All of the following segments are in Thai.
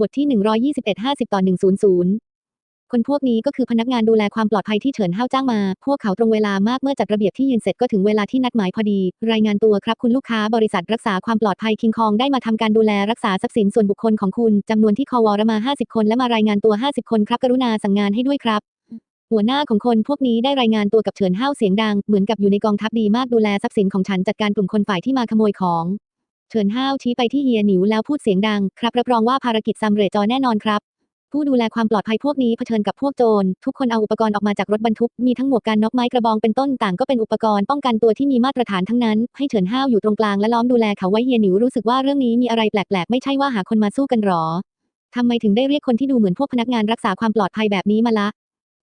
บทที่ 121 50 ต่อ 100 คนพวกนี้ก็คือพนักงานดูแลความปลอดภัยที่เฉินห้าวจ้างมา พวกเขาตรงเวลามากเมื่อจัดระเบียบที่ยืนเสร็จก็ถึงเวลาที่นัดหมายพอดี รายงานตัวครับคุณลูกค้าบริษัทรักษาความปลอดภัยคิงคองได้มาทำการดูแลรักษาทรัพย์สินส่วนบุคคลของคุณจำนวนที่คอวอรมา 50 คนและมารายงานตัว 50 คนครับกรุณาสั่งงานให้ด้วยครับหัวหน้าของคนพวกนี้ได้รายงานตัวกับเฉินห้าวเสียงดัง เหมือนกับอยู่ในกองทัพดีมากดูแลทรัพย์สินของฉันจัดการกลุ่มคนฝ่ายที่มาขโมยของ ฉินห้าวชี้ไปที่เฮียหนิวแล้วพูดเสียงดัง ครับรับรองว่าภารกิจสำเร็จจอแน่นอนครับ ผู้ดูแลความปลอดภัยพวกนี้เผชิญกับพวกโจร ทุกคนเอาอุปกรณ์ออกมาจากรถบรรทุก มีทั้งหมวกกันน็อกไม้กระบองเป็นต้นต่างก็เป็นอุปกรณ์ป้องกันตัวที่มีมาตรฐานทั้งนั้น ให้เฉินห้าวอยู่ตรงกลางและล้อมดูแลเขาไว้เฮียหนิวรู้สึกว่าเรื่องนี้มีอะไรแปลกๆ ไม่ใช่ว่าหาคนมาสู้กันหรอทำไมถึงได้เรียกคนที่ดูเหมือนพวกพนักงานรักษาความปลอดภัยแบบนี้มาละ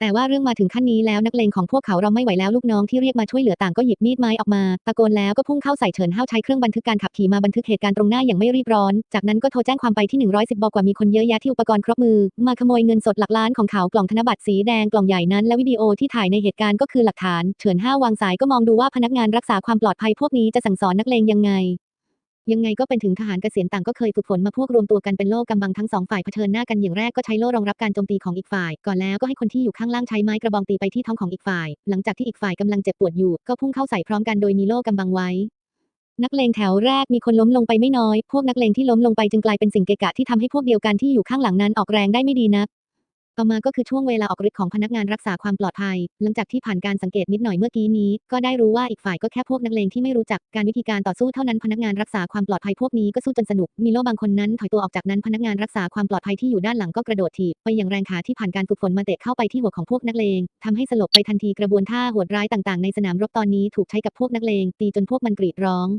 แต่ว่าเรื่องมาถึงขั้นนี้แล้วนักเลงของพวกเขาเราไม่ไหวแล้วลูกน้องที่เรียกมาช่วยเหลือต่างก็หยิบมีดไม้ออกมา ตะโกนแล้วก็พุ่งเข้าใส่เฉินห้าวใช้เครื่องบันทึกการขับขี่มาบันทึกเหตุการณ์ตรงหน้าอย่างไม่รีบร้อน จากนั้นก็โทรแจ้งความไปที่ 110 บอกว่ามีคนเยอะแยะที่อุปกรณ์ครบมือ มาขโมยเงินสดหลักล้านของเขากล่องธนบัตรสีแดงกล่องใหญ่นั้นและวิดีโอที่ถ่ายในเหตุการณ์ก็คือหลักฐาน เฉินห้าววางสายก็มองดูว่าพนักงานรักษาความปลอดภัยพวกนี้จะสั่งสอนนักเลงยังไง ยังไงก็เป็นถึงทหารเกษียณต่างก็เคยฝึกฝนมาพวกรวมตัวกันเป็นโล่กำบังทั้งสองฝ่ายเผชิญหน้ากันอย่างแรกก็ใช้โล่รองรับการโจมตีของอีกฝ่าย ก่อนแล้วก็ให้คนที่อยู่ข้างล่างใช้ไม้กระบองตีไปที่ท้องของอีกฝ่าย หลังจากที่อีกฝ่ายกำลังเจ็บปวดอยู่ ก็พุ่งเข้าใส่พร้อมกันโดยมีโล่กำบังไว้ นักเลงแถวแรกมีคนล้มลงไปไม่น้อย พวกนักเลงที่ล้มลงไปจึงกลายเป็นสิ่งเกะกะที่ทำให้พวกเดียวกันที่อยู่ข้างหลังนั้นออกแรงได้ไม่ดีนัก ต่อมาก็คือช่วงเวลาออกฤทธิ์ของพนักงานรักษาความปลอดภัย หลังจากที่ผ่านการสังเกตนิดหน่อยเมื่อกี้นี้ ก็ได้รู้ว่าอีกฝ่ายก็แค่พวกนักเลงที่ไม่รู้จักการวิธีการต่อสู้เท่านั้นพนักงานรักษาความปลอดภัยพวกนี้ก็สู้จนสนุกมีโลบางคนนั้นถอยตัวออกจากนั้นพนักงานรักษาความปลอดภัยที่อยู่ด้านหลังก็กระโดดถีบไปอย่างแรงขาที่ผ่านการฝึกฝนมาเตะเข้าไปที่หัวของพวกนักเลงทำให้สลบไปทันทีกระบวนท่าโหดร้ายต่างๆในสนามรบตอนนี้ถูกใช้กับพวกนักเลงตีจนพวกมันกรีดร้อง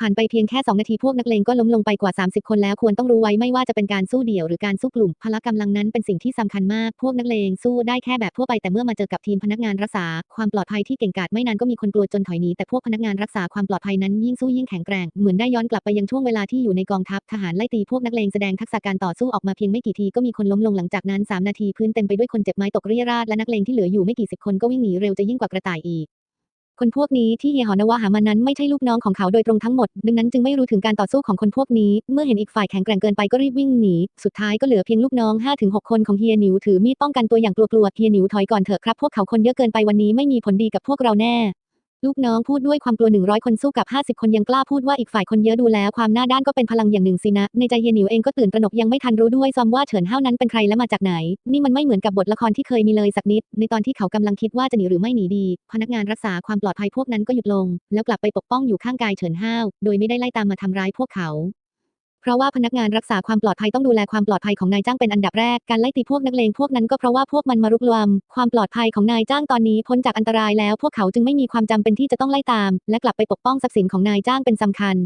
ผ่านไปเพียงแค่ 2 นาทีพวกนักเลงก็ล้มลงไปกว่า 30 คนแล้วควรต้องรู้ไว้ไม่ว่าจะเป็นการสู้เดี่ยวหรือการสู้กลุ่ม พละกำลังนั้นเป็นสิ่งที่สำคัญมาก พวกนักเลงสู้ได้แค่แบบทั่วไปแต่เมื่อมาเจอกับทีมพนักงานรักษา ความปลอดภัยที่เก่งกาจไม่นานก็มีคนกลัวจนถอยหนีแต่พวกพนักงานรักษาความปลอดภัยนั้นยิ่งสู้ยิ่งแข็งแกร่งเหมือนได้ย้อนกลับไปยังช่วงเวลาที่อยู่ในกองทัพทหารไล่ตีพวกนักเลงแสดงทักษะการต่อสู้ออกมาเพียงไม่กี่ทีก็มีคนล้มลงหลังจากนั้น3นาทีพื้นเต็มไปด้วยคนเจ็บไม้ตกเรี่ยราดและนักเลงที่เหลืออยู่ไม่กี่สิบคนก็วิ่งหนีเร็วจะยิ่งกว่ากระต่ายอีก คนพวกนี้ที่เฮียหอนวาหามานั้นไม่ใช่ลูกน้องของเขาโดยตรงทั้งหมด ดังนั้นจึงไม่รู้ถึงการต่อสู้ของคนพวกนี้ เมื่อเห็นอีกฝ่ายแข็งแกร่งเกินไปก็รีบวิ่งหนี สุดท้ายก็เหลือเพียงลูกน้อง 5-6 คนของเฮียหนิวถือมีดป้องกันตัวอย่างกลัวๆ เฮียหนิวถอยก่อนเถอะครับ พวกเขาคนเยอะเกินไปวันนี้ไม่มีผลดีกับพวกเราแน่ ลูกน้องพูดด้วยความกลัวหนึ่งร้อยคนสู้กับห้าสิบคนยังกล้าพูดว่าอีกฝ่ายคนเยอะดูแล้วความหน้าด้านก็เป็นพลังอย่างหนึ่งสินะ ในใจเฮียหนิวเองก็ตื่นตระหนกยังไม่ทันรู้ด้วยซ้ำว่าเฉินเฮานั้นเป็นใครและมาจากไหน นี่มันไม่เหมือนกับบทละครที่เคยมีเลยสักนิด ในตอนที่เขากำลังคิดว่าจะหนีหรือไม่หนีดี พนักงานรักษาความปลอดภัยพวกนั้นก็หยุดลง แล้วกลับไปปกป้องอยู่ข้างกายเฉินเฮาโดยไม่ได้ไล่ตามมาทำร้ายพวกเขา ราะว่าพนักงานรักษาความปลอดภัยต้องดูแลความปลอดภัยของนายจ้างเป็นอันดับแรก การไล่ตีพวกนักเลงพวกนั้นก็เพราะว่าพวกมันมารุกรามความปลอดภัยของนายจ้างตอนนี้พ้นจากอันตรายแล้วพวกเขาจึงไม่มีความจำเป็นที่จะต้องไล่ตาม และกลับไปปกป้องทรัพย์สินของนายจ้างเป็นสำคัญ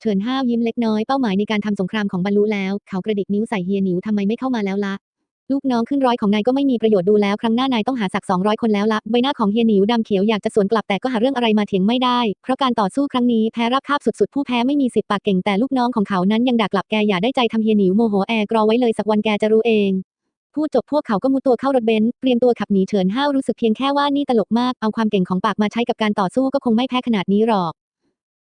เฉินห้าวยิ้มเล็กน้อยเป้าหมายในการทำสงครามของบรรลุแล้ว เขากระดิกนิ้วใส่เฮียหนิวทำไมไม่เข้ามาแล้วละ ลูกน้องขึ้นร้อยของนายก็ไม่มีประโยชน์ดูแล้ว ครั้งหน้านายต้องหาสักสองร้อยคนแล้วละใบหน้าของเฮียหนิวดำเขียวอยากจะสวนกลับแต่ก็หาเรื่องอะไรมาเถียงไม่ได้ เพราะการต่อสู้ครั้งนี้แพ้รับคาบสุดๆ ผู้แพ้ไม่มีสิทธิ์ปากเก่งแต่ลูกน้องของเขานั้นยังด่ากลับแกอย่าได้ใจทำเฮียหนิวโมโหแอร์กรอไว้เลยสักวันแกจะรู้เองพูดจบพวกเขาก็มุดตัวเข้ารถเบนซ์เตรียมตัวขับหนีเฉินห้าวรู้สึกเพียงแค่ว่านี่ตลกมากเอาความเก่งของปากมาใช้กับการต่อสู้ก็คงไม่แพ้ขนาดนี้หรอก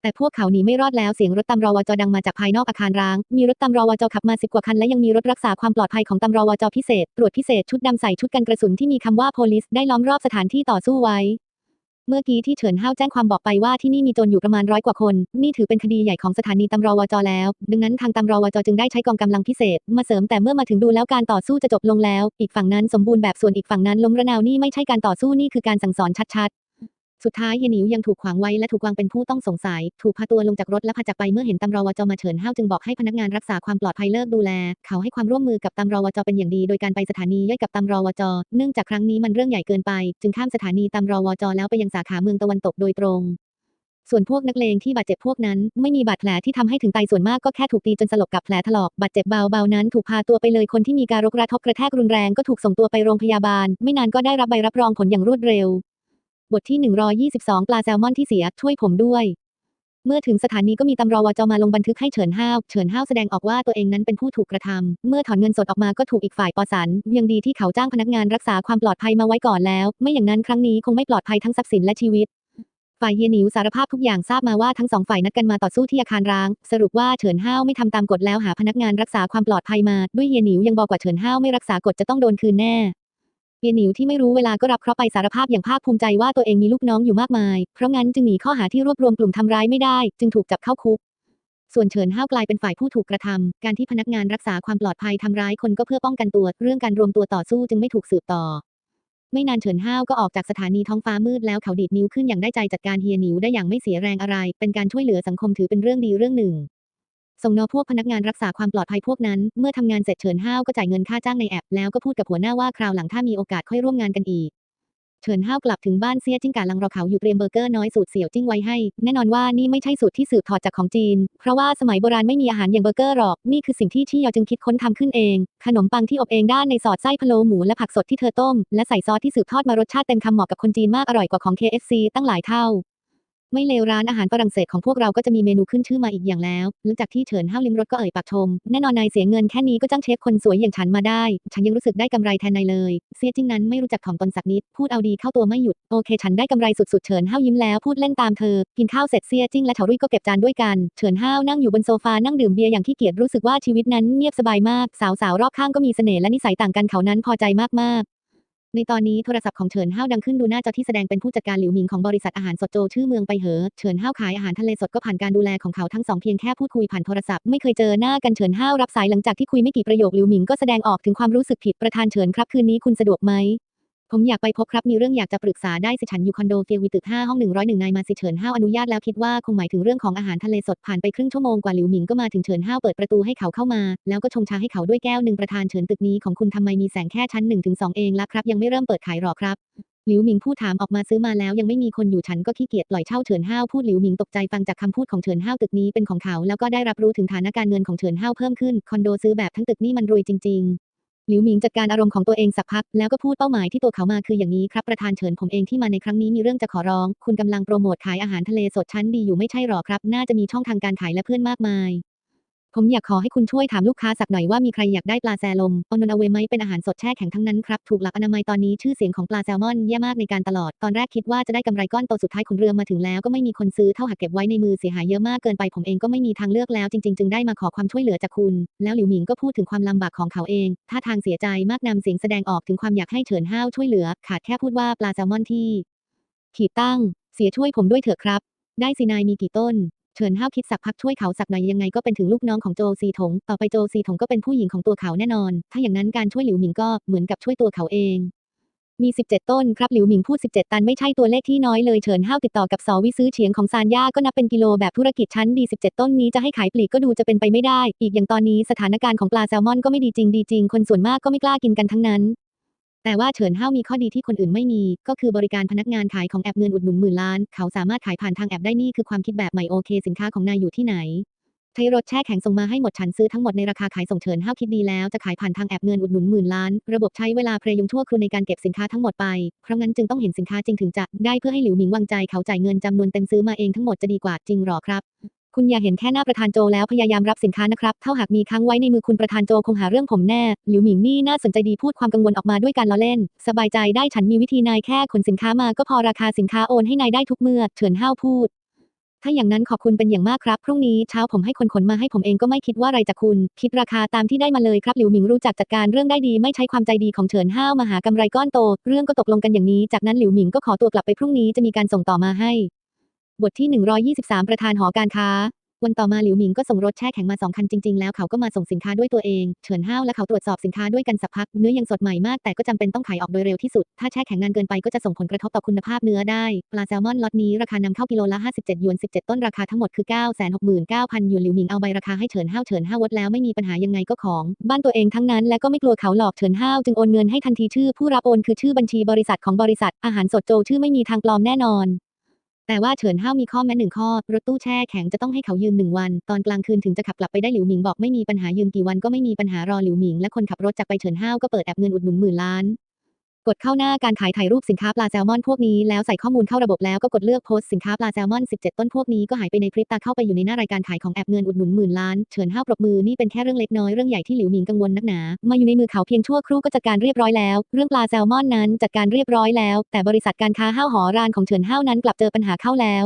แต่พวกเขาหนีไม่รอดแล้วเสียงรถตำรวจดังมาจากภายนอกอาคารร้าง มีรถตำรวจขับมาสิบกว่าคันและยังมีรถรักษาความปลอดภัยของตำรวจพิเศษ ตรวจพิเศษชุดดำใส่ชุดกันกระสุนที่มีคำว่า police ได้ล้อมรอบสถานที่ต่อสู้ไว้ เมื่อกี้ที่เฉินห้าวแจ้งความบอกไปว่าที่นี่มีโจรอยู่ประมาณร้อยกว่าคน นี่ถือเป็นคดีใหญ่ของสถานีตำรวจแล้ว ดังนั้นทางตำรวจจึงได้ใช้กองกำลังพิเศษ มาเสริมแต่เมื่อมาถึงดูแล้วการต่อสู้จะจบลงแล้ว อีกฝั่งนั้นสมบูรณ์แบบส่วนอีกฝั่งนั้นล้มระนาวนี่ไม่ใช่การต่อสู้นี่คือการสั่งสอนชัดๆ สุดท้ายเฮียนิวยังถูกขวางไว้และถูกวางเป็นผู้ต้องสงสัย ถูกพาตัวลงจากรถและพาจากไปเมื่อเห็นตำรวจมาเฉินห้าวจึงบอกให้พนักงานรักษาความปลอดภัยเลิกดูแล เขาให้ความร่วมมือกับตำรวจเป็นอย่างดีโดยการไปสถานีย่อยกับตำรวจเนื่องจากครั้งนี้มันเรื่องใหญ่เกินไป จึงข้ามสถานีตำรวจแล้วไปยังสาขาเมืองตะวันตกโดยตรง ส่วนพวกนักเลงที่บาดเจ็บพวกนั้น ไม่มีบาดแผลที่ทำให้ถึงตายส่วนมากก็แค่ถูกตีจนสลบกับแผลถลอกบาดเจ็บเบาๆนั้นถูกพาตัวไปเลยคนที่มีการรกระทบกระแทกรุนแรงก็ถูกส่งตัวไปโรงพยาบาล ไม่นานก็ได้รับใบรับรองผลอย่างรวดเร็ว บทที่ 122 ปลาแซลมอนที่เสีย ช่วยผมด้วย เมื่อถึงสถานีก็มีตำรวจมาลงบันทึกให้เฉินห้าวเฉินห้าวแสดงออกว่าตัวเองนั้นเป็นผู้ถูกกระทำ เมื่อถอนเงินสดออกมาก็ถูกอีกฝ่ายปอสัน ยังดีที่เขาจ้างพนักงานรักษาความปลอดภัยมาไว้ก่อนแล้ว ไม่อย่างนั้นครั้งนี้คงไม่ปลอดภัยทั้งทรัพย์สินและชีวิต ฝ่ายเฮียหนิวสารภาพทุกอย่างทราบมาว่าทั้งสองฝ่ายนัดกันมาต่อสู้ที่อาคารร้าง สรุปว่าเฉินห้าวไม่ทำตามกฎแล้วหาพนักงานรักษาความปลอดภัยมา ด้วยเฮียหนิวยังบอกว่าเฉินห้าวไม่รักษากฎจะต้องโดนคืนแน่ ฮียหนิวที่ไม่รู้เวลาก็รับเคราะห์ไปสารภาพอย่างภาคภูมิใจว่าตัวเองมีลูกน้องอยู่มากมาย เพราะงั้นจึงหนีข้อหาที่รวบรวมกลุ่มทำร้ายไม่ได้ จึงถูกจับเข้าคุก ส่วนเฉินห้าวกลายเป็นฝ่ายผู้ถูกกระทำ การที่พนักงานรักษาความปลอดภัยทำร้ายคนก็เพื่อป้องกันตัว เรื่องการรวมตัวต่อสู้จึงไม่ถูกสืบต่อ ไม่นานเฉินห้าวก็ออกจากสถานีท้องฟ้ามืดแล้วเขาดีดนิ้วขึ้นอย่างได้ใจจัดการเฮียหนิวได้อย่างไม่เสียแรงอะไร เป็นการช่วยเหลือสังคมถือเป็นเรื่องดีเรื่องหนึ่ง ส่งนอพวกพนักงานรักษาความปลอดภัยพวกนั้น เมื่อทำงานเสร็จเฉินห้าวก็จ่ายเงินค่าจ้างในแอป แล้วก็พูดกับหัวหน้าว่าคราวหลังถ้ามีโอกาสค่อยร่วมงานกันอีกเฉินห้าวกลับถึงบ้านเสียจิ้งกาลังรอเขาอยู่เตรียมเบอร์เกอร์น้อยสูตรเสี่ยวจิ้งไว้ให้ แน่นอนว่านี่ไม่ใช่สูตรที่สืบทอดจากของจีน เพราะว่าสมัยโบราณไม่มีอาหารอย่างเบอร์เกอร์หรอก นี่คือสิ่งที่ชี่ยอจึงคิดค้นทำขึ้นเอง ขนมปังที่อบเองด้านในสอดไส้พะโล้หมูและผักสดที่เธอต้ม และใส่ซอสที่สืบทอดมารสชาติเต็มคำเหมาะกับคนจีนมากอร่อยกว่าของ KFC ตั้งหลายเท่า ไม่เลวร้านอาหารฝรั่งเศสของพวกเราก็จะมีเมนูขึ้นชื่อมาอีกอย่างแล้วหลังจากที่เฉินห้าวลิมรสก็เอ่ยปากชม แน่นอนนายเสียเงินแค่นี้ก็จ้างเชฟคนสวยอย่างฉันมาได้ ฉันยังรู้สึกได้กำไรแทนนายเลย เสียจิ้งนั้นไม่รู้จักถ่อมตนสักนิด พูดเอาดีเข้าตัวไม่หยุด โอเค ฉันได้กำไรสุดๆ เฉินห้าวยิ้มแล้วพูดเล่นตามเธอ กินข้าวเสร็จเสียจิ้งและเฉารุ่ยก็เก็บจานด้วยกัน เฉินห้าวนั่งอยู่บนโซฟานั่งดื่มเบียร์อย่างขี้เกียจรู้สึกว่าชีวิตนั้นเงียบสบายมาก สาวๆรอบข้างก็มีเสน่ห์และนิสัยต่างกันเขานั้นพอใจมากๆ ในตอนนี้โทรศัพท์ของเฉินห้าวดังขึ้นดูหน้าจอที่แสดงเป็นผู้จัดการหลิวหมิงของบริษัทอาหารสดโจชื่อเมืองไปเหอ เฉินห้าวขายอาหารทะเลสดก็ผ่านการดูแลของเขาทั้งสองเพียงแค่พูดคุยผ่านโทรศัพท์ไม่เคยเจอหน้ากันเฉินห้าวรับสายหลังจากที่คุยไม่กี่ประโยคหลิวหมิงก็แสดงออกถึงความรู้สึกผิดประธานเฉินครับคืนนี้คุณสะดวกไหม ผมอยากไปพบครับมีเรื่องอยากจะปรึกษาได้สิฉันอยู่คอนโดเฟียวีตึก5ห้อง101นายมาสิเฉินห้าวอนุญาตแล้วคิดว่าคงหมายถึงเรื่องของอาหารทะเลสดผ่านไปครึ่งชั่วโมงกว่าหลิวหมิงก็มาถึงเฉินห้าวเปิดประตูให้เขาเข้ามา แล้วก็ชงชาให้เขาด้วยแก้วหนึ่งประธานเฉินตึกนี้ของคุณทำไมมีแสงแค่ชั้น1ถึง2เองล่ะครับยังไม่เริ่มเปิดขายหรอครับหลิวหมิงพูดถามออกมาซื้อมาแล้วยังไม่มีคนอยู่ฉันก็ขี้เกียจปล่อยเช่าเฉินห้าวพูดหลิวหมิงตกใจฟังจากคำพูดของเฉินห้าวตึกนี้เป็นของเขา แล้วก็ได้รับรู้ถึงฐานะการเงินของเฉินห้าวเพิ่มขึ้นคอนโดซื้อแบบทั้งตึกนี่มันรวยจริง หลิวหมิงจัดการอารมณ์ของตัวเองสักพัก แล้วก็พูดเป้าหมายที่ตัวเขามาคืออย่างนี้ครับประธานเฉินผมเองที่มาในครั้งนี้มีเรื่องจะขอร้อง คุณกำลังโปรโมทขายอาหารทะเลสดชั้นดีอยู่ไม่ใช่หรอครับ น่าจะมีช่องทางการขายและเพื่อนมากมาย ผมอยากขอให้คุณช่วยถามลูกค้าสักหน่อยว่ามีใครอยากได้ปลาแซลมออนนเอาเวไหมเป็นอาหารสดแช่แข็งทั้งนั้นครับ ถูกหลักอนามัยตอนนี้ชื่อเสียงของปลาแซลมอนแย่มากในการตลอด ตอนแรกคิดว่าจะได้กำไรก้อนโตสุดท้ายขุนเรือมาถึงแล้วก็ไม่มีคนซื้อเท่าหักเก็บไว้ในมือเสียหายเยอะมากเกินไปผมเองก็ไม่มีทางเลือกแล้วจริงๆ จึงได้มาขอความช่วยเหลือจากคุณ แล้วหลิวหมิงก็พูดถึงความลำบากของเขาเองท่าทางเสียใจมากนำเสียงแสดงออกถึงความอยากให้เฉินห้าวช่วยเหลือ ขาดแค่พูดว่าปลาแซลมอนที่ขีดตั้ง เสียช่วยผมด้วยเถอะครับ ได้สินายมีกี่ต้น เฉินห้าวคิดสักพักช่วยเขาสักหน่อยยังไงก็เป็นถึงลูกน้องของโจซีถง ต่อไปโจซีถงก็เป็นผู้หญิงของตัวเขาแน่นอน ถ้าอย่างนั้นการช่วยหลิวหมิงก็เหมือนกับช่วยตัวเขาเอง มี 17 ต้นครับหลิวหมิงพูด 17 ตันไม่ใช่ตัวเลขที่น้อยเลยเฉินห้าวติดต่อกับสอวิซื้อเฉียงของซานย่าก็นับเป็นกิโลแบบธุรกิจชั้นดี 17 ต้นนี้จะให้ขายปลีกก็ดูจะเป็นไปไม่ได้ อีกอย่างตอนนี้สถานการณ์ของปลาแซลมอนก็ไม่ดีจริงดีจริงคนส่วนมากก็ไม่กล้ากินกันทั้งนั้น แต่ว่าเฉินห้าวมีข้อดีที่คนอื่นไม่มี ก็คือบริการพนักงานขายของแอปเงินอุดหนุนหมื่นล้าน เขาสามารถขายผ่านทางแอปได้นี่คือความคิดแบบใหม่โอเค สินค้าของนายอยู่ที่ไหนใช้รถแช่แข็งส่งมาให้หมดฉันซื้อทั้งหมดในราคาขายส่งเฉินห้าวคิดดีแล้วจะขายผ่านทางแอปเงินอุดหนุนหมื่นล้าน ระบบใช้เวลาเพรยงชั่วครูในการเก็บสินค้าทั้งหมดไปเพราะงั้นจึงต้องเห็นสินค้าจริงถึงจะได้เพื่อให้หลิวหมิงวางใจเขาจ่ายเงินจำนวนเต็มซื้อมาเองทั้งหมดจะดีกว่าจริงหรอครับ คุณอย่าเห็นแค่หน้าประธานโจแล้วพยายามรับสินค้านะครับ เท่าหากมีค้างไว้ในมือคุณประธานโจคงหาเรื่องผมแน่ หลิวหมิงนี่น่าสนใจดีพูดความกังวลออกมาด้วยการล้อเล่น สบายใจได้ฉันมีวิธีนายแค่ขนสินค้ามาก็พอราคาสินค้าโอนให้นายได้ทุกเมื่อ เฉินห้าวพูด ถ้าอย่างนั้นขอบคุณเป็นอย่างมากครับ พรุ่งนี้เช้าผมให้คนขนมาให้ผมเองก็ไม่คิดว่าอะไรจากคุณ คิดราคาตามที่ได้มาเลยครับหลิวหมิงรู้จักจัดการเรื่องได้ดีไม่ใช้ความใจดีของเฉินห้าวมาหากำไรก้อนโต เรื่องก็ตกลงกันอย่างนี้ จากนั้นหลิวหมิงก็ขอตัวกลับไปพรุ่งนี้จะมีการส่งต่อมาให้ บทที่ 123 ประธานหอการค้า วันต่อมาหลิวหมิงก็ส่งรถแช่แข็งมาสองคันจริงๆ แล้วเขาก็มาส่งสินค้าด้วยตัวเอง เฉินห้าวและเขาตรวจสอบสินค้าด้วยกันสักพัก เนื้อยังสดใหม่มากแต่ก็จำเป็นต้องขายออกโดยเร็วที่สุด ถ้าแช่แข็งนานเกินไปก็จะส่งผลกระทบต่อคุณภาพเนื้อได้ ปลาแซลมอนล็อตนี้ราคานำเข้ากิโลละ 57 หยวน 17 ต้นราคาทั้งหมดคือ 969,000 หยวนหลิวหมิงเอาใบราคาให้เฉินห้าวเฉินห้าววดแล้วไม่มีปัญหายังไงก็ของ บ้านตัวเองทั้งนั้นและก็ไม่กลัวเขาหลอกเฉินห้าวจึงโอนเงินให้ทันทีชื่อผู้รับโอนคือชื่อบัญชีบริษัทของบริษัทอาหารสดโจชื่อไม่มีทางปลอมแน่นอน แต่ว่าเฉินห้าวมีข้อแม้หนึ่งข้อ รถตู้แช่แข็งจะต้องให้เขายืมหนึ่งวัน ตอนกลางคืนถึงจะขับกลับไปได้หลิวหมิงบอกไม่มีปัญหายืมกี่วันก็ไม่มีปัญหารอหลิวหมิงและคนขับรถจากไปเฉินห้าวก็เปิดแอปเงินอุดหนุนหมื่นล้าน กดเข้าหน้าการขายถ่ายรูปสินค้าปลาแซลมอนพวกนี้แล้วใส่ข้อมูลเข้าระบบแล้วก็กดเลือกโพสต์สินค้าปลาแซลมอน 17 ต้นพวกนี้ก็หายไปในพริบตาเข้าไปอยู่ในหน้ารายการขายของแอปเงินอุดหนุนหมื่นล้านเฉินห้าวปรบมือนี่เป็นแค่เรื่องเล็กน้อยเรื่องใหญ่ที่หลิวหมิงกังวลนักหนา มาอยู่ในมือเขาเพียงชั่วครู่ก็จัดการเรียบร้อยแล้ว เรื่องปลาแซลมอนนั้นจัดการเรียบร้อยแล้ว แต่บริษัทการค้าห้าวหอรานของเฉินห้าวนั้นกลับเจอปัญหาเข้าแล้ว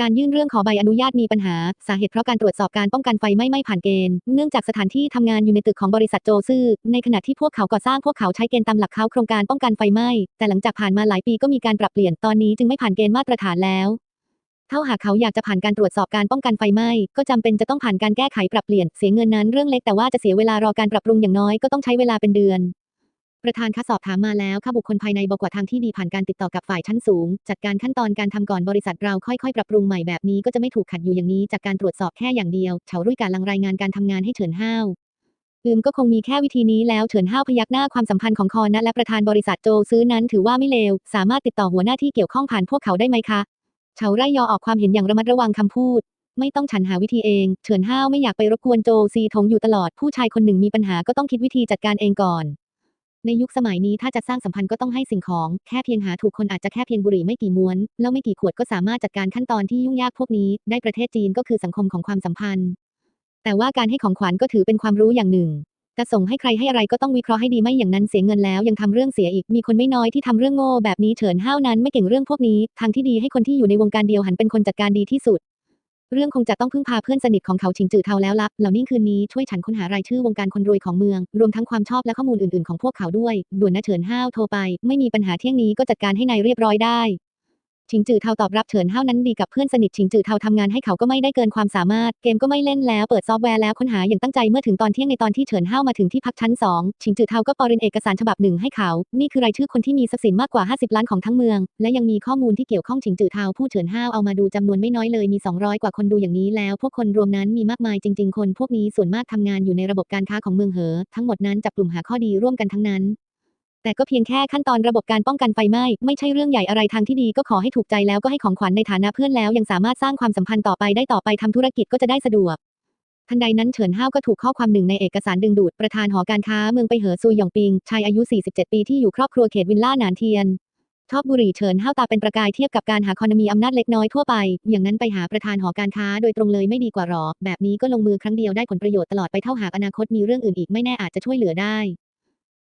การยื่นเรื่องขอใบอนุญาตมีปัญหา สาเหตุเพราะการตรวจสอบการป้องกันไฟไหม้ไม่ผ่านเกณฑ์ เนื่องจากสถานที่ทำงานอยู่ในตึกของบริษัทโจซื่อ ในขณะที่พวกเขาก่อสร้างพวกเขาใช้เกณฑ์ตามหลักเขาโครงการป้องกันไฟไหม้ แต่หลังจากผ่านมาหลายปีก็มีการปรับเปลี่ยนตอนนี้จึงไม่ผ่านเกณฑ์มาตรฐานแล้วถ้าหากเขาอยากจะผ่านการตรวจสอบการป้องกันไฟไหม้ ก็จำเป็นจะต้องผ่านการแก้ไขปรับเปลี่ยน เสียเงินนั้นเรื่องเล็กแต่ว่าจะเสียเวลารอการปรับปรุงอย่างน้อยก็ต้องใช้เวลาเป็นเดือน ประธานคะสอบถามมาแล้วค่ะบุคคลภายในบอกว่าทางที่ดีผ่านการติดต่อกับฝ่ายชั้นสูง จัดการขั้นตอนการทำก่อนบริษัทเราค่อยๆ ปรับปรุงใหม่แบบนี้ก็จะไม่ถูกขัดอยู่อย่างนี้จากการตรวจสอบแค่อย่างเดียวเฉารุ่ยการลังรายงานการทำงานให้เฉินห้าวอืมก็คงมีแค่วิธีนี้แล้วเฉินห้าวพยักหน้าความสัมพันธ์ของคอนะและประธานบริษัทโจซื้อนั้นถือว่าไม่เลวสามารถติดต่อหัวหน้าที่เกี่ยวข้องผ่านพวกเขาได้ไหมคะเฉาไร่ยอออกความเห็นอย่างระมัดระวังคำพูดไม่ต้องฉันหาวิธีเอง เฉินห้าวไม่อยากไปรบกวนโจซีทงอยู่ตลอด ผู้ชายคนหนึ่งมีปัญหาก็ต้องคิดวิธีจัดการเองก่อน ในยุคสมัยนี้ถ้าจะสร้างสัมพันธ์ก็ต้องให้สิ่งของ แค่เพียงหาถูกคนอาจจะแค่เพียงบุหรี่ไม่กี่ม้วน แล้วไม่กี่ขวดก็สามารถจัดการขั้นตอนที่ยุ่งยากพวกนี้ ได้ประเทศจีนก็คือสังคมของความสัมพันธ์ แต่ว่าการให้ของขวัญก็ถือเป็นความรู้อย่างหนึ่งจะส่งให้ใครให้อะไรก็ต้องวิเคราะห์ให้ดีไม่อย่างนั้นเสียเงินแล้วยังทำเรื่องเสียอีกมีคนไม่น้อยที่ทำเรื่องโง่แบบนี้เฉินห้าวนั้นไม่เก่งเรื่องพวกนี้ ทางที่ดีให้คนที่อยู่ในวงการเดียวหันเป็นคนจัดการดีที่สุด เรื่องคงจะต้องพึ่งพาเพื่อนสนิทของเขาชิงจือเทาแล้วละเหล่านี้คืนนี้ช่วยฉันค้นหารายชื่อวงการคนรวยของเมือง รวมทั้งความชอบและข้อมูลอื่นๆของพวกเขาด้วย ด่วนนะเฉินห้าวโทรไป ไม่มีปัญหาเที่ยงนี้ก็จัดการให้นายเรียบร้อยได้ ชิงจือเทาตอบรับเฉินห้านั้นดีกับเพื่อนสนิทชิงจือเทาทำงานให้เขาก็ไม่ได้เกินความสามารถ เกมก็ไม่เล่นแล้วเปิดซอฟต์แวร์แล้วค้นหาอย่างตั้งใจเมื่อถึงตอนเที่ยงในตอนที่เฉินห้ามาถึงที่พักชั้นสองชิงจือเทาก็ปรินเอกสารฉบับหนึ่งให้เขา นี่คือรายชื่อคนที่มีทรัพย์สินมากกว่า 50 ล้านของทั้งเมือง และยังมีข้อมูลที่เกี่ยวข้องชิงจือเทาผู้เฉินห้าเอามาดูจำนวนไม่น้อยเลยมี 200 กว่าคนดูอย่างนี้แล้ว พวกคนรวมนั้นมีมากมายจริง ๆ คนพวกนี้ส่วนมากทำงานอยู่ในระบบการค้าของเมืองเหอทั้งหมดนั้นจับกลุ่มหาข้อดีร่วมกันทั้งนั้น แต่ก็เพียงแค่ขั้นตอนระบบการป้องกันไฟไหม้ไม่ใช่เรื่องใหญ่อะไรทางที่ดีก็ขอให้ถูกใจแล้วก็ให้ของขวัญในฐานะเพื่อนแล้วยังสามารถสร้างความสัมพันธ์ต่อไปได้ต่อไปทำธุรกิจก็จะได้สะดวกทันใดนั้นเฉินห้าวก็ถูกข้อความหนึ่งในเอกสารดึงดูดประธานหอการค้าเมืองไปเหอซุยหยองปิงชายอายุ 47 ปีที่อยู่ครอบครัวเขตวิลล่าหนานเทียนชอบบุหรี่เฉินห้าวตาเป็นประกายเทียบกับการหาคอนมีอำนาจเล็กน้อยทั่วไป อย่างนั้นไปหาประธานหอการค้าโดยตรงเลยไม่ดีกว่าหรอ แบบนี้ก็ลงมือครั้งเดียวได้ผลประโยชน์ตลอดไปเท่าหากอนาคตมีเรื่องอื่นอีกไม่แน่อาจจะช่วยเหลือได้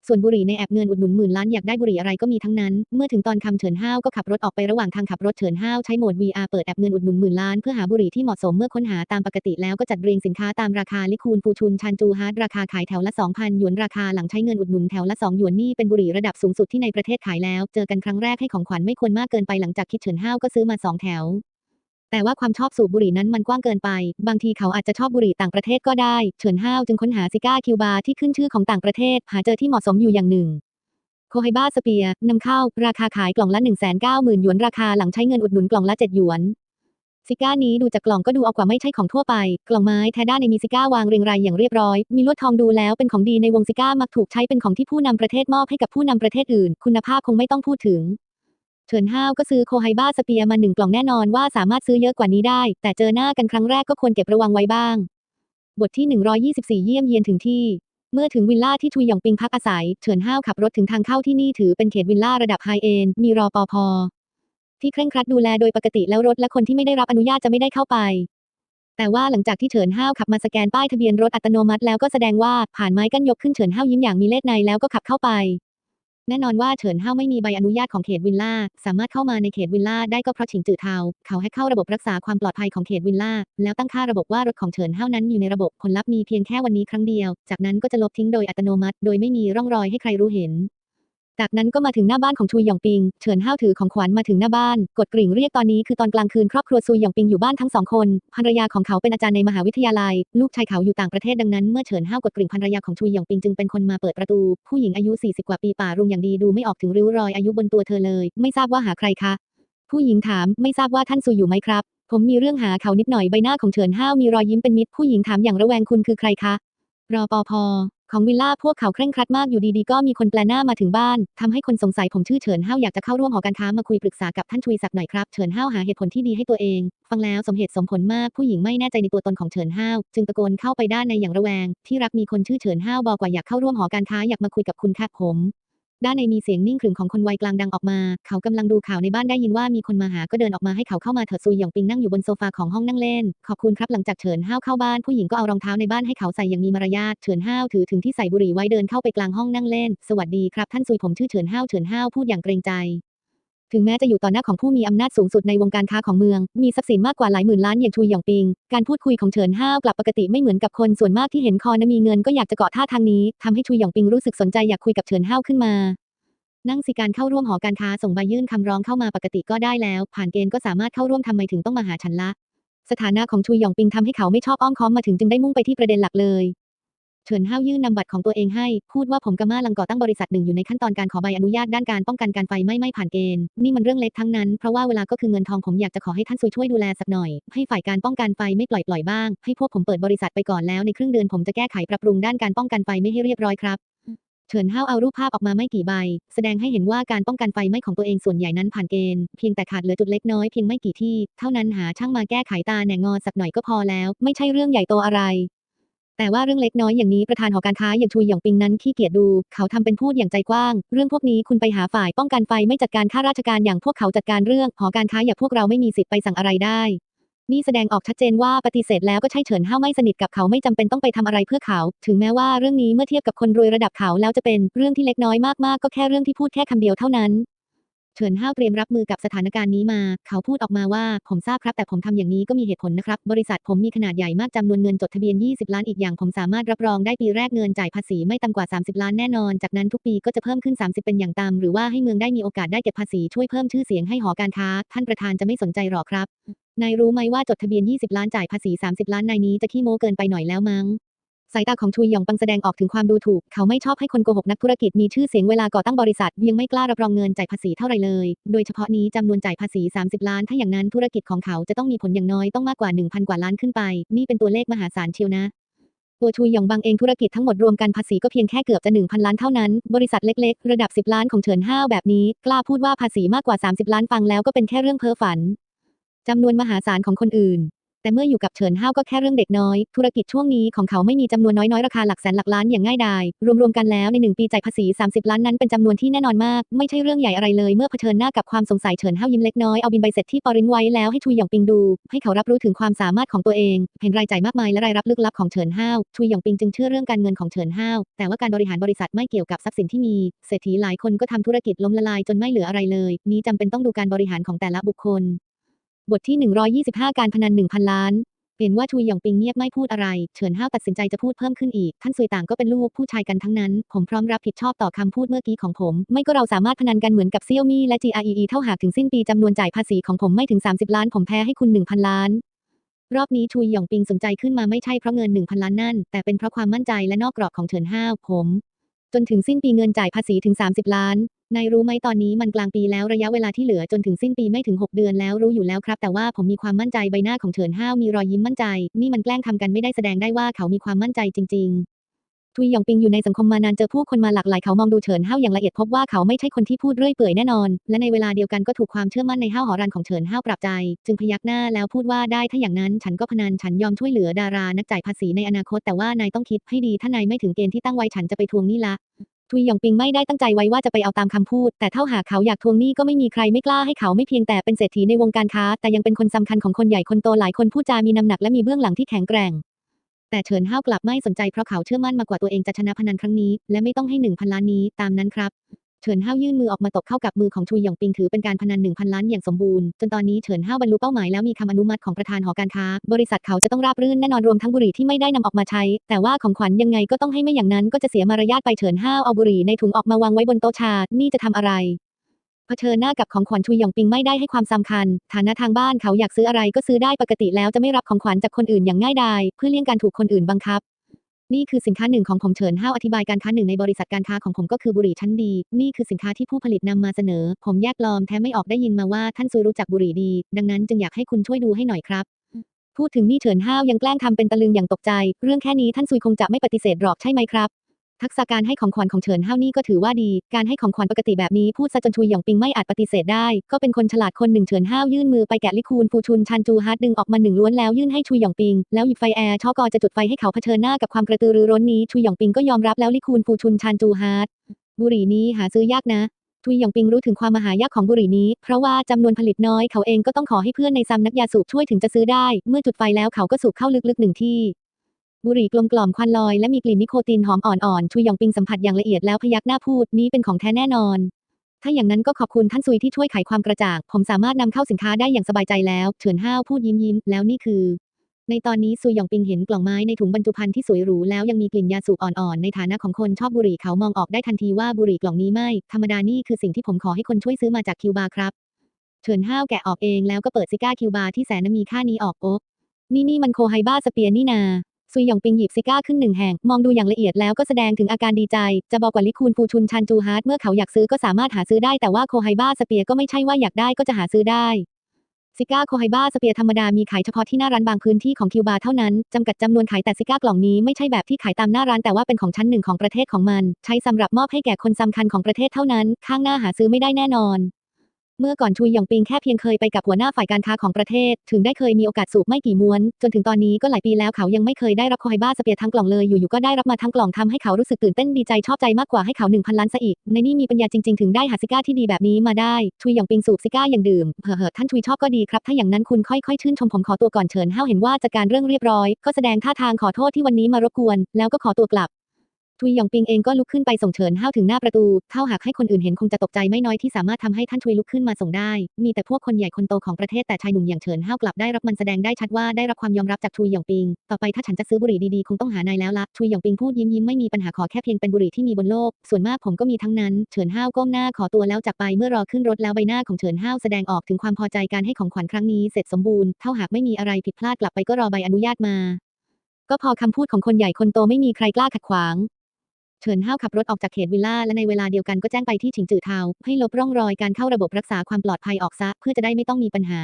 ส่วนบุหรี่ในแอปเงินอุดหนุนหมื่นล้านอยากได้บุหรี่อะไรก็มีทั้งนั้น เมื่อถึงตอนคำเฉินห้าวก็ขับรถออกไประหว่างทางขับรถเฉินห้าวใช้โหมด VR เปิดแอปเงินอุดหนุนหมื่นล้านเพื่อหาบุหรี่ที่เหมาะสมเมื่อค้นหาตามปกติแล้วก็จัดเรียงสินค้าตามราคาลิคูนฟูชุนชันจูฮาร์ดราคาขายแถวละ 2,000 หยวนราคาหลังใช้เงินอุดหนุนแถวละ 2 หยวนนี่เป็นบุหรี่ระดับสูงสุดที่ในประเทศขายแล้ว เจอกันครั้งแรกให้ของขวัญไม่ควรมากเกินไปหลังจากคิดเฉินห้าวก็ซื้อมาสองแถว แต่ว่าความชอบสูบบุหรี่นั้นมันกว้างเกินไป บางทีเขาอาจจะชอบบุหรี่ต่างประเทศก็ได้ เฉินห้าวจึงค้นหาซิก้าคิวบาที่ขึ้นชื่อของต่างประเทศ หาเจอที่เหมาะสมอยู่อย่างหนึ่งโคไฮบ้าสเปียนำเข้า ราคาขายกล่องละ 1 9 0 0 0 0หยวนราคาหลังใช้เงินอุดหนุนกล่องละ7หยวนซิก้านี้ดูจากกล่องก็ดูเอากว่าไม่ใช่ของทั่วไป กล่องไม้แท้ด้านในมีซิก้าวางเรียงรายอย่างเรียบร้อย มีลวดทองดูแล้วเป็นของดีในวงซิก้ามักถูกใช้เป็นของที่ผู้นำประเทศมอบให้กับผู้นำประเทศอื่น คุณภาพคงไม่ต้องพูดถึง เฉินห้าวก็ซื้อโคไฮบ้าสเปียมาหนึ่งกล่องแน่นอนว่าสามารถซื้อเยอะกว่านี้ได้ แต่เจอหน้ากันครั้งแรกก็ควรเก็บระวังไว้บ้าง บทที่ 124 เยี่ยมเยียนถึงที่เมื่อถึงวิลล่าที่ทุยหยองปิงพักอาศัย เฉินห้าวขับรถถึงทางเข้าที่นี่ถือเป็นเขตวิลล่าระดับไฮเอนด์มีรอปภที่เคร่งครัดดูแลโดยปกติแล้วรถและคนที่ไม่ได้รับอนุญาตจะไม่ได้เข้าไป แต่ว่าหลังจากที่เฉินห้าวขับมาสแกนป้ายทะเบียนรถอัตโนมัติแล้วก็แสดงว่าผ่านไม้กั้นยกขึ้นเฉินห้าวยิ้มอย่างมีเลสในแล้วก็ขับเข้าไป แน่นอนว่าเฉินห้าไม่มีใบอนุญาตของเขตวิลล่า สามารถเข้ามาในเขตวิลล่าได้ก็เพราะฉิงจือเทาเขาให้เข้าระบบรักษาความปลอดภัยของเขตวิลล่า แล้วตั้งค่าระบบว่ารถของเฉินห้านั้นอยู่ในระบบผลลัพธ์มีเพียงแค่วันนี้ครั้งเดียว จากนั้นก็จะลบทิ้งโดยอัตโนมัติ โดยไม่มีร่องรอยให้ใครรู้เห็น จากนั้นก็มาถึงหน้าบ้านของชุยหยองปิง เฉินห้าวถือของขวัญมาถึงหน้าบ้าน กดกริ่งเรียกตอนนี้คือตอนกลางคืนครอบครัวซุยหยองปิงอยู่บ้านทั้งสองคน ภรรยาของเขาเป็นอาจารย์ในมหาวิทยาลัย ลูกชายเขาอยู่ต่างประเทศดังนั้นเมื่อเฉินห้าวกดกริ่งภรรยาของชุยหยองปิงจึงเป็นคนมาเปิดประตู ผู้หญิงอายุ 40 กว่าปีป่ารุงอย่างดีดูไม่ออกถึงริ้วรอยอายุบนตัวเธอเลย ไม่ทราบว่าหาใครคะ ผู้หญิงถามไม่ทราบว่าท่านซุยอยู่ไหมครับ ผมมีเรื่องหาเขานิดหน่อยใบหน้าของเฉินห้าวมีรอยยิ้มเป็นมิตรผู้หญิงถามอย่างระแวงคุณคือใครคะรอปภ ของวิลล่าพวกเขาเคร่งครัดมากอยู่ดีๆ ก็มีคนแปลหน้ามาถึงบ้านทำให้คนสงสัยผมชื่อเฉินห้าวอยากจะเข้าร่วมหอการค้ามาคุยปรึกษากับท่านชุยศักดิ์หน่อยครับเฉินห้าวหาเหตุผลที่ดีให้ตัวเอง ฟังแล้วสมเหตุสมผลมากผู้หญิงไม่แน่ใจในตัวตนของเฉินห้าวจึงตะโกนเข้าไปด้านในอย่างระแวง ที่รักมีคนชื่อเฉินห้าวบอกว่าอยากเข้าร่วมหอการค้าอยากมาคุยกับคุณค่ะผม ด้านในมีเสียงนิ่งขรึมของคนวัยกลางดังออกมา เขากำลังดูข่าวในบ้านได้ยินว่ามีคนมาหาก็เดินออกมาให้เขาเข้ามาเถิดซุยหยองปิงนั่งอยู่บนโซฟาของห้องนั่งเล่น ขอบคุณครับหลังจากเฉินห้าวเข้าบ้านผู้หญิงก็เอารองเท้าในบ้านให้เขาใส่อย่างมีมารยาทเฉินห้าวถือถึงที่ใส่บุหรี่ไว้เดินเข้าไปกลางห้องนั่งเล่น สวัสดีครับท่านซุยผมชื่อเฉินห้าวเฉินห้าวพูดอย่างเกรงใจ ถึงแม้จะอยู่ต่อหน้าของผู้มีอำนาจสูงสุดในวงการค้าของเมือง มีทรัพย์สินมากกว่าหลายหมื่นล้านอย่างชุยหยองปิง การพูดคุยของเฉินห้าวกลับปกติไม่เหมือนกับคนส่วนมากที่เห็นคอนะมีเงินก็อยากจะเกาะท่าทางนี้ทำให้ชุยหยองปิงรู้สึกสนใจอยากคุยกับเฉินห้าวขึ้นมานั่งสิการเข้าร่วมหอการค้าส่งใบยื่นคำร้องเข้ามาปกติก็ได้แล้ว ผ่านเกณฑ์ก็สามารถเข้าร่วมทำไมถึงต้องมาหาฉันละ สถานะของชุยหยองปิงทำให้เขาไม่ชอบอ้อมค้อมมาถึงจึงได้มุ่งไปที่ประเด็นหลักเลย เฉินห้าวยื่นนำบัตรของตัวเองให้ พูดว่าผมกามาลังก่อตั้งบริษัทหนึ่งอยู่ในขั้นตอนการขอใบอนุญาตด้านการป้องกันการไฟไหม้ไม่ผ่านเกณฑ์ นี่มันเรื่องเล็กทั้งนั้น เพราะว่าเวลาก็คือเงินทองผมอยากจะขอให้ท่านซุยช่วยดูแลสักหน่อย ให้ฝ่ายการป้องกันไฟไม่ปล่อยปล่อยบ้าง ให้พวกผมเปิดบริษัทไปก่อนแล้วในครึ่งเดือนผมจะแก้ไขปรับปรุงด้านการป้องกันไฟไม่ให้เรียบร้อยครับเฉินห้าวเอารูปภาพออกมาไม่กี่ใบ แสดงให้เห็นว่าการป้องกันไฟไหม้ของตัวเองส่วนใหญ่นั้นผ่านเกณฑ์เพียงแต่ขาดเหลือจุดเล็กน้อยเพียงไม่กี่ที่ เท่านั้นหาช่างมาแก้ไขตาแหนงงอสักหน่อยก็พอแล้ว ไม่ใช่เรื่องใหญ่โตอะไร แต่ว่าเรื่องเล็กน้อยอย่างนี้ประธานหอการค้าอย่างชุยหยองปิงนั้นขี้เกียจดู เขาทำเป็นพูดอย่างใจกว้าง เรื่องพวกนี้คุณไปหาฝ่ายป้องกันไฟไม่จัดการข้าราชการอย่างพวกเขาจัดการเรื่องหอการค้าอย่างพวกเราไม่มีสิทธิ์ไปสั่งอะไรได้ นี่แสดงออกชัดเจนว่าปฏิเสธแล้วก็ใช่เฉินห้าไม่สนิทกับเขาไม่จำเป็นต้องไปทำอะไรเพื่อเขา ถึงแม้ว่าเรื่องนี้เมื่อเทียบกับคนรวยระดับเขาแล้วจะเป็นเรื่องที่เล็กน้อยมากๆก็แค่เรื่องที่พูดแค่คำเดียวเท่านั้น เฉินห้าวเตรียมรับมือกับสถานการณ์นี้มา เขาพูดออกมาว่า ผมทราบครับ แต่ผมทำอย่างนี้ก็มีเหตุผลนะครับ บริษัทผมมีขนาดใหญ่มากจำนวนเงินจดทะเบียน 20 ล้านอีกอย่าง ผมสามารถรับรองได้ปีแรกเงินจ่ายภาษีไม่ต่ำกว่า 30 ล้านแน่นอน จากนั้นทุกปีก็จะเพิ่มขึ้น 30 เป็นอย่างต่ำหรือว่าให้เมืองได้มีโอกาสได้เก็บภาษีช่วยเพิ่มชื่อเสียงให้หอการค้า ท่านประธานจะไม่สนใจหรอครับนายรู้ไหมว่าจดทะเบียน 20 ล้านจ่ายภาษี 30 ล้านนายนี้จะขี้โม้เกินไปหน่อยแล้วมั้ง สายตาของชุยหยองปังแสดงออกถึงความดูถูก เขาไม่ชอบให้คนโกหกนักธุรกิจมีชื่อเสียงเวลาก่อตั้งบริษัท ยังไม่กล้ารับรองเงินจ่ายภาษีเท่าไรเลย โดยเฉพาะนี้จำนวนจ่ายภาษี 30 ล้าน ถ้าอย่างนั้นธุรกิจของเขาจะต้องมีผลอย่างน้อยต้องมากกว่า 1,000 กว่าล้านขึ้นไป นี่เป็นตัวเลขมหาศาลเชียวนะตัวชุยหยองบังเองธุรกิจทั้งหมดรวมกันภาษีก็เพียงแค่เกือบจะ 1,000 ล้านเท่านั้น บริษัทเล็กๆ ระดับ 10 ล้านของเฉินห้าวแบบนี้ กล้าพูดว่าภาษีมากกว่า 30 ล้านฟังแล้วก็เป็นแค่เรื่องเพ้อฝัน จำนวนมหาศาลของคนอื่น แต่เมื่ออยู่กับเฉินห้าวก็แค่เรื่องเด็กน้อย ธุรกิจช่วงนี้ของเขาไม่มีจำนวนน้อยๆ ราคาหลักแสนหลักล้านอย่างง่ายดาย รวมๆกันแล้วในหนึ่งปีจ่ายภาษี 30 ล้านนั้นเป็นจำนวนที่แน่นอนมาก ไม่ใช่เรื่องใหญ่อะไรเลย เมื่อเผชิญหน้ากับความสงสัยเฉินห้าวยิ้มเล็กน้อย เอาบินใบเสร็จที่ปริ้นไว้แล้วให้ชุยหยองปิงดู ให้เขารับรู้ถึงความสามารถของตัวเอง เห็นรายจ่ายมากมายและรายรับลึกลับของเฉินห้าวชุยหยองปิงจึงเชื่อเรื่องการเงินของเฉินห้าวแต่ว่าการบริหารบริษัทไม่เกี่ยวกับทรัพย์สินที่มีเศรษฐีหลายคนก็ทำธุรกิจล้มละลายจนไม่เหลืออะไรเลย นี้จำเป็นต้องดูการบริหารของแต่ละบุคคล บทที่ 125 การพนัน 1,000 ล้านเห็นว่าชุยหยองปิงเงียบไม่พูดอะไร เฉินห้าวตัดสินใจจะพูดเพิ่มขึ้นอีก ท่านซุยต่างก็เป็นลูกผู้ชายกันทั้งนั้น ผมพร้อมรับผิดชอบต่อคำพูดเมื่อกี้ของผม ไม่ก็เราสามารถพนันกันเหมือนกับเซี่ยวมี่และ GREE เท่าหากถึงสิ้นปีจำนวนจ่ายภาษีของผมไม่ถึง 30 ล้าน ผมแพ้ให้คุณ 1,000 ล้าน รอบนี้ชุยหยองปิงสนใจขึ้นมาไม่ใช่เพราะเงิน 1,000 ล้านนั่น แต่เป็นเพราะความมั่นใจและนอกกรอบของเฉินห้าวผม จนถึงสิ้นปีเงินจ่ายภาษีถึง 30 ล้าน นายรู้ไหมตอนนี้มันกลางปีแล้วระยะเวลาที่เหลือจนถึงสิ้นปีไม่ถึง 6 เดือนแล้วรู้อยู่แล้วครับ แต่ว่าผมมีความมั่นใจใบหน้าของเฉินห้าวมีรอยยิ้มมั่นใจ นี่มันแกล้งทำกันไม่ได้แสดงได้ว่าเขามีความมั่นใจจริง ๆทุยหยองปิงอยู่ในสังคมมานานเจอผู้คนมาหลากหลายเขามองดูเฉินห้าวอย่างละเอียดพบว่าเขาไม่ใช่คนที่พูดเรื่อยเปื่อยแน่นอน และในเวลาเดียวกันก็ถูกความเชื่อมั่นในห้าวหอรันของเฉินห้าวปรับใจ จึงพยักหน้าแล้วพูดว่าได้ถ้าอย่างนั้นฉันก็พนันฉันยอมช่วยเหลือดารานักจ่ายภาษีในอนาคตแต่ว่านายต้องคิดให้ดีถ้านายไม่ถึงเกณฑ์ที่ตั้งไว้ฉันจะไปทวงนี้ละ ทุยหยองปิงไม่ได้ตั้งใจไว้ว่าจะไปเอาตามคำพูด แต่เท่าหากเขาอยากทวงหนี้ก็ไม่มีใครไม่กล้าให้เขาไม่เพียงแต่เป็นเศรษฐีในวงการค้า แต่ยังเป็นคนสำคัญของคนใหญ่คนโตหลายคนพูดจามีน้ำหนักและมีเบื้องหลังที่แข็งแกร่ง แต่เฉินห้าวกลับไม่สนใจเพราะเขาเชื่อมั่นมากกว่าตัวเองจะชนะพนันครั้งนี้ และไม่ต้องให้หนึ่งพันล้านนี้ตามนั้นครับ เฉินห้าวยื่นมือออกมาตบเข้ากับมือของชุยหยองปิงถือเป็นการพนัน1,000ล้านอย่างสมบูรณ์ จนตอนนี้เฉินห้าวบรรลุเป้าหมายแล้วมีคำอนุมัติของประธานหอการค้า บริษัทเขาจะต้องราบรื่นแน่นอนรวมทั้งบุหรี่ที่ไม่ได้นำออกมาใช้ แต่ว่าของขวัญยังไงก็ต้องให้ไม่อย่างนั้นก็จะเสียมารยาทไปเฉินห้าวเอาบุหรี่ในถุงออกมาวางไว้บนโต๊ะชา นี่จะทำอะไรเผชิญหน้ากับของขวัญชุยหยองปิงไม่ได้ให้ความสำคัญ ฐานะทางบ้านเขาอยากซื้ออะไรก็ซื้อได้ปกติแล้วจะไม่รับของขวัญจากคนอื่นอย่างง่ายดายเพื่อเลี่ยงการถูกคนอื่นบังคับ นี่คือสินค้าหนึ่งของผมเฉินห้าวอธิบายการค้าหนึ่งในบริษัทการค้าของผมก็คือบุหรี่ชั้นดี นี่คือสินค้าที่ผู้ผลิตนำมาเสนอ ผมแยกลอมแท้ไม่ออกได้ยินมาว่าท่านซุยรู้จักบุหรี่ดี ดังนั้นจึงอยากให้คุณช่วยดูให้หน่อยครับ พูดถึงนี่เฉินห้าวยังแกล้งทำเป็นตะลึงอย่างตกใจ เรื่องแค่นี้ท่านซุยคงจะไม่ปฏิเสธหรอกใช่ไหมครับ ทักษะการให้ของขวัญของเฉินห้านี่ก็ถือว่าดี การให้ของขวัญปกติแบบนี้พูดซะจนชุยหยองปิงไม่อาจปฏิเสธได้ ก็เป็นคนฉลาดคนหนึ่งเฉินห้ายื่นมือไปแกะลิคูนฟูชุนชันจูฮาร์ดดึงออกมาหนึ่งล้วนแล้วยื่นให้ชุยหยองปิง แล้วหยิบไฟแอร์ช็อกอจะจุดไฟให้เขาเผชิญหน้ากับความกระตือรือร้นนี้ชุยหยองปิงก็ยอมรับแล้วลิคูนฟูชุนชันจูฮาร์ดบุหรี่นี้หาซื้อยากนะทุยหยองปิงรู้ถึงความมหายากของบุหรี่นี้ เพราะว่าจำนวนผลิตน้อยเขาเองก็ต้องขอให้เพื่อนในซัมนักยาสูบช่วยถึงจะซื้อได้ เมื่อจุดไฟแล้วเขาก็สูบเข้าลึกๆหนึ่งที่ บุหรี่กลมกล่อมควันลอยและมีกลิ่นนิโคตินหอมอ่อนๆทุยหยองปิงสัมผัสอย่างละเอียดแล้วพยักหน้าพูดนี้เป็นของแท้แน่นอน ถ้าอย่างนั้นก็ขอบคุณท่านซุยที่ช่วยไขความกระจ่าง ผมสามารถนำเข้าสินค้าได้อย่างสบายใจแล้ว เฉินห้าวพูดยิ้มยิ้มๆแล้วนี่คือ ในตอนนี้ซุยหยองปิงเห็นกล่องไม้ในถุงบรรจุภัณฑ์ที่สวยหรูแล้วยังมีกลิ่นยาสูบอ่อนๆในฐานะของคนชอบบุหรี่เขามองออกได้ทันทีว่าบุหรี่กล่องนี้ไม่ธรรมดานี่คือสิ่งที่ผมขอให้คนช่วยซื้อมาจากคิวบาครับเฉินห้าวแกะออกเองแล้วก็เปิดซิก้าคิวบาที่แสนมีค่านี้ออกโอ๊ะนี่นี่มันโคไฮบ้าสเปียนี่นา ซุยหยองปิงหยิบซิก้าขึ้นหนึ่งแห่ง มองดูอย่างละเอียดแล้วก็แสดงถึงอาการดีใจ จะบอกว่าลิคูนฟูชุนชันจูฮาร์ดเมื่อเขาอยากซื้อก็สามารถหาซื้อได้แต่ว่าโคไฮบ้าสเปียร์ก็ไม่ใช่ว่าอยากได้ก็จะหาซื้อได้ซิก้าโคไฮบ้าสเปียร์ธรรมดามีขายเฉพาะที่หน้าร้านบางพื้นที่ของคิวบาเท่านั้น จำกัดจำนวนขายแต่ซิก้ากล่องนี้ไม่ใช่แบบที่ขายตามหน้าร้านแต่ว่าเป็นของชั้นหนึ่งของประเทศของมัน ใช้สำหรับมอบให้แก่คนสำคัญของประเทศเท่านั้น ข้างหน้าหาซื้อไม่ได้แน่นอน เมื่อก่อนชุยหยองปิงแค่เพียงเคยไปกับหัวหน้าฝ่ายการค้าของประเทศ ถึงได้เคยมีโอกาสสูบไม่กี่ม้วน จนถึงตอนนี้ก็หลายปีแล้วเขายังไม่เคยได้รับคไฮบ้าสเปียร์ทั้งกล่องเลยอยู่ๆก็ได้รับมาทั้งกล่องทำให้เขารู้สึกตื่นเต้นดีใจชอบใจมากกว่าให้เขาหนึ่งพันล้านซะอีก ในนี่มีปัญญาจริงๆ ถึงได้หาซิก้าที่ดีแบบนี้มาได้ชุยหยองปิงสูบซิก้าอย่างดื่มเห่อๆท่านชุยชอบก็ดีครับถ้าอย่างนั้นคุณค่อยๆชื่นชมผมขอตัวก่อนเฉินห้าเห็นว่าจัดการเรื่องเรียบร้อย ก็แสดงท่าทางขอโทษที่วันนี้มารบกวน แล้วก็ขอตัวกลับ ทุยหยองปิงเองก็ลุกขึ้นไปส่งเฉินห้าวถึงหน้าประตู เท่าหากให้คนอื่นเห็นคงจะตกใจไม่น้อยที่สามารถทำให้ท่านทุยลุกขึ้นมาส่งได้ มีแต่พวกคนใหญ่คนโตของประเทศแต่ชายหนุ่มอย่างเฉินห้าวกลับได้รับมันแสดงได้ชัดว่าได้รับความยอมรับจากทุยหยองปิง ต่อไปถ้าฉันจะซื้อบุหรี่ดีๆคงต้องหานายแล้วละทุยหยองปิงพูดยิ้มยิ้มไม่มีปัญหาขอแค่เพียงเป็นบุหรี่ที่มีบนโลก ส่วนมากผมก็มีทั้งนั้น เฉินห้าวก้มหน้าขอตัวแล้วจากไปเมื่อรอขึ้นรถแล้วใบหน้าของเฉินห้าวแสดงออกถึงความพอใจการให้ของขวัญครั้งนี้เสร็จสมบูรณ์เท่าหากไม่มีอะไรผิดพลาดกลับไปก็รอใบอนุญาตมาก็พอคำพูดของคนใหญ่คนโตไม่มีใครกล้าขัดขวาง เฉินห้าวขับรถออกจากเขตวิลล่าและในเวลาเดียวกันก็แจ้งไปที่ฉิงจือเทาให้ลบร่องรอยการเข้าระบบรักษาความปลอดภัยออกซะ เพื่อจะได้ไม่ต้องมีปัญหา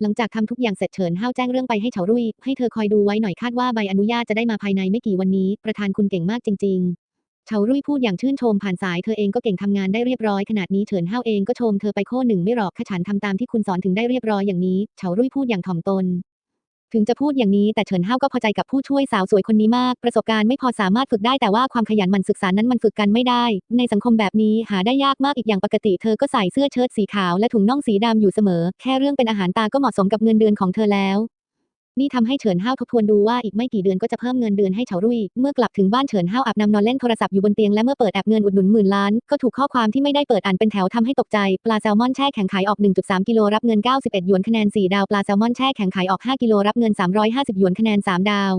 หลังจากทำทุกอย่างเสร็จเฉินห้าวแจ้งเรื่องไปให้เฉารุ่ยให้เธอคอยดูไว้หน่อยคาดว่าใบอนุญาตจะได้มาภายในไม่กี่วันนี้ ประธานคุณเก่งมากจริง ๆเฉารุ่ยพูดอย่างชื่นชมผ่านสายเธอเองก็เก่งทำงานได้เรียบร้อยขนาดนี้เฉินห้าวเองก็ชมเธอไปโค้หนึ่งไม่หรอกแค่ฉันทำตามที่คุณสอนถึงได้เรียบร้อยอย่างนี้เฉารุ่ยพูดอย่างถ่อมตน ถึงจะพูดอย่างนี้แต่เฉินห้าวก็พอใจกับผู้ช่วยสาวสวยคนนี้มาก ประสบการณ์ไม่พอสามารถฝึกได้แต่ว่าความขยันหมั่นศึกษานั้นมันฝึกกันไม่ได้ ในสังคมแบบนี้หาได้ยากมากอีกอย่างปกติเธอก็ใส่เสื้อเชิ้ตสีขาวและถุงน่องสีดำอยู่เสมอ แค่เรื่องเป็นอาหารตาก็เหมาะสมกับเงินเดือนของเธอแล้ว นี่ทำให้เฉินห้าวทบทวนดูว่าอีกไม่กี่เดือนก็จะเพิ่มเงินเดือนให้เฉารุ่ย เมื่อกลับถึงบ้านเฉินห้าวอาบน้ำนอนเล่นโทรศัพท์อยู่บนเตียงและเมื่อเปิดแอปเงินอุดหนุนหมื่นล้าน ก็ถูกข้อความที่ไม่ได้เปิดอ่านเป็นแถวทำให้ตกใจ ปลาแซลมอนแช่แข็งขายออก 1.3 กิโลรับเงิน 91 หยวนคะแนน 4 ดาว ปลาแซลมอนแช่แข็งขายออก 5 กิโลรับเงิน 350 หยวนคะแนน 3 ดาว